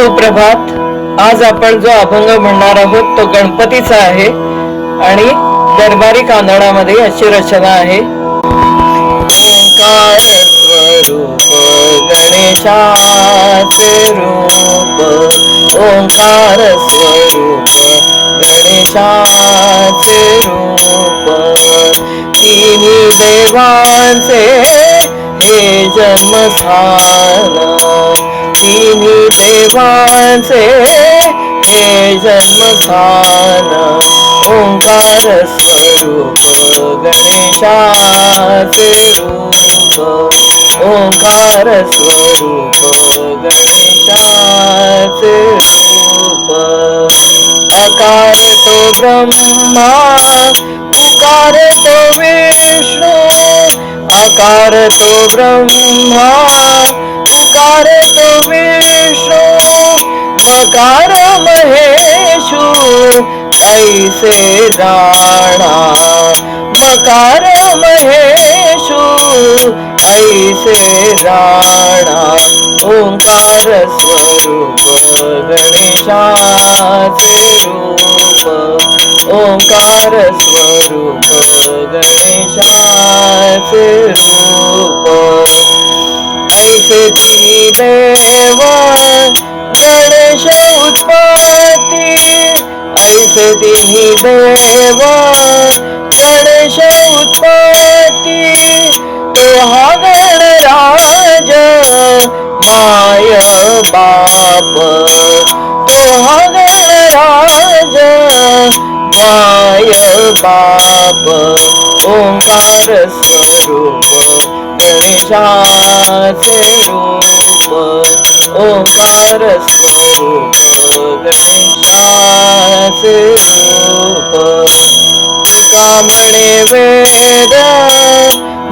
सुप्रभात. आज आपण जो अभंग म्हणणार आहोत तो गणपतीचा आहे आणि दरबारी कांदणामध्ये याची रचना आहे. ओंकार स्वरूप गणेशाचे रूप ओंकार स्वरूप गणेशाचे रूप. तिन्ही देवांचे जन्मस्थान तिन्ही देवांचे हे जन्मस्थान ओंकार स्वरूप गणेशाचे रूप। ओंकार स्वरूप गणेशाचे रूप। अकार तो ब्रह्मा उकार तो विष्णू। आकार तो ब्रह्मा उकार तो विष्णु मकार महेशू ऐसे राणा मकार महेशू ऐसे राणा, ओंकार स्वरूप गणेशाचे रूप, ओंकार स्वरूप रूप ऐसे तिन्ही देव गणेश उत्पत्ती। ऐसे तिन्ही देव गणेश उत्पत्ती। तो हा गणराज माय बाप। तो हा गणराज माय बाप। ओंकार स्वरूप गणेशाचे रूप ओंकार स्वरूप गणेशाचे रूप तुका म्हणे वेद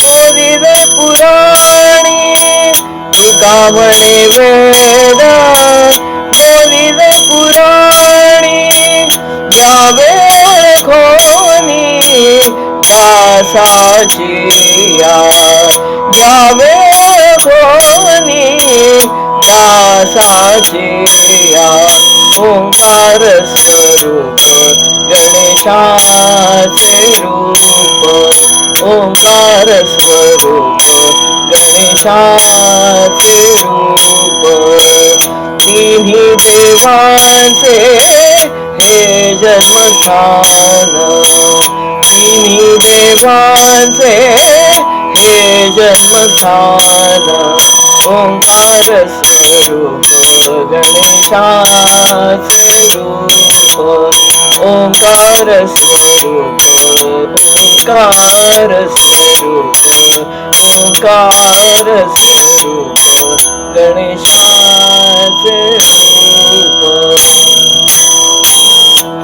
बोधिद पुराणी तुका म्हणे वेद बोधिद पुराणी यावे साचिया जावे यावे ओळखोनी या. ओंकार स्वरूप गणेशाचे रूप. ओंकार स्वरूप गणेशाचे रूप. तिन्ही देवांचे हे जन्मस्थान तिन्ही देवांचे हे जन्मस्थान ओंकार स्वरूप गणेशाचे रूप ओंकार स्वरूप ओंकार स्वरूप ओंकार स्वरूप गणेशाचे